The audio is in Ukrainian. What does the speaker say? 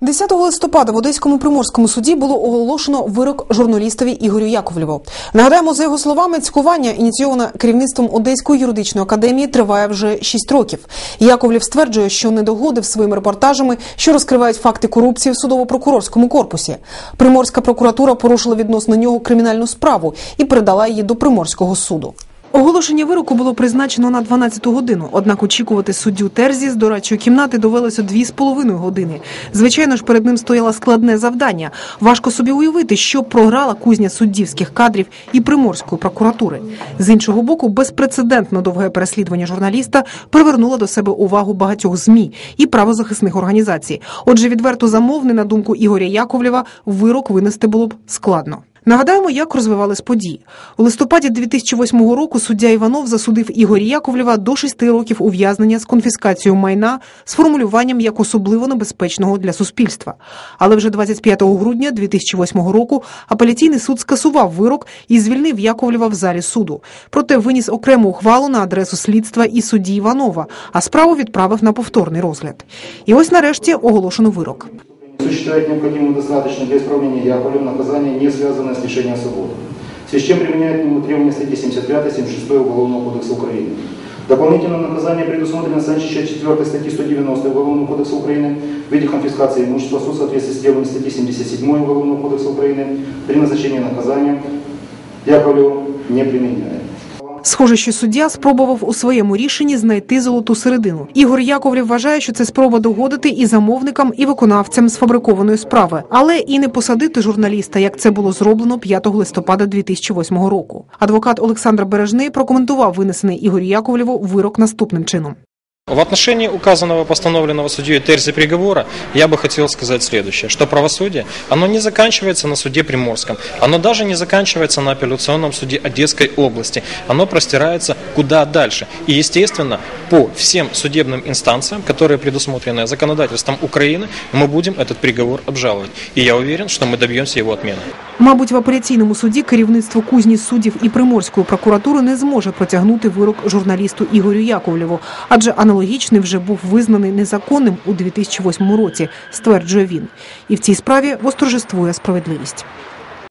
10 листопада в Одеському приморському суді було оголошено вирок журналістові Ігорю Яковлєву. Нагадаємо, за його словами, цькування ініційоване керівництвом Одеської юридичної академії триває вже 6 років. Яковлєв стверджує, що не догодив своїми репортажами, що розкривають факти корупції в судово-прокурорському корпусі. Приморська прокуратура порушила відносно нього кримінальну справу і передала її до приморського суду. Оголошення вироку було призначено на 12 годину. Однак очікувати суддю Терзі з дорадчої кімнати довелося дві з половиною години. Звичайно ж, перед ним стояло складне завдання. Важко собі уявити, що програла кузня суддівських кадрів і приморської прокуратури. З іншого боку, безпрецедентно довге переслідування журналіста привернуло до себе увагу багатьох змі і правозахисних організацій. Отже, відверто замовний, на думку Ігоря Яковлєва, вирок винести було б складно. Нагадаємо, як розвивались події. У листопаді 2008 року суддя Іванов засудив Ігоря Яковлєва до шести років ув'язнення з конфіскацією майна з формулюванням як особливо небезпечного для суспільства. Але вже 25 грудня 2008 року апеляційний суд скасував вирок і звільнив Яковлєва в залі суду. Проте виніс окрему ухвалу на адресу слідства і судді Іванова, а справу відправив на повторний розгляд. І ось нарешті оголошено вирок. Суд считает необходимым достаточно для исправления Яковлем наказания, не связанное с лишением свободы. В связи с чем применяет к нему требования статьи 75-76 Уголовного кодекса Украины. Дополнительное наказание предусмотрено санчища 4 статьи 190 Уголовного кодекса Украины в виде конфискации имущества в соответствии с требованиями статьи 77 Уголовного кодекса Украины при назначении наказания Яковлеву не применяет. Схоже, що суддя спробував у своєму рішенні знайти золоту середину. Ігор Яковлів вважає, що це спроба догодити і замовникам, і виконавцям сфабрикованої справи, але і не посадити журналіста, як це було зроблено 5 листопада 2008 року. Адвокат Олександр Бережний прокоментував винесений Ігорю Яковлєву вирок наступним чином. В отношении указанного постановленного судьей Терзи приговора я бы хотел сказать следующее, что правосудие, оно не заканчивается на суде Приморском, оно даже не заканчивается на апелляционном суде Одесской области, оно простирается куда дальше. И, естественно, по всем судебным инстанциям, которые предусмотрены законодательством Украины, мы будем этот приговор обжаловать. И я уверен, что мы добьемся его отмены. Мабуть, в апеляційному суді керівництво кузні суддів і приморської прокуратури не зможе протягнути вирок журналісту Ігорю Яковлєву, адже аналогічний вже був визнаний незаконним у 2008 році, стверджує він. І в цій справі восторжествує справедливість.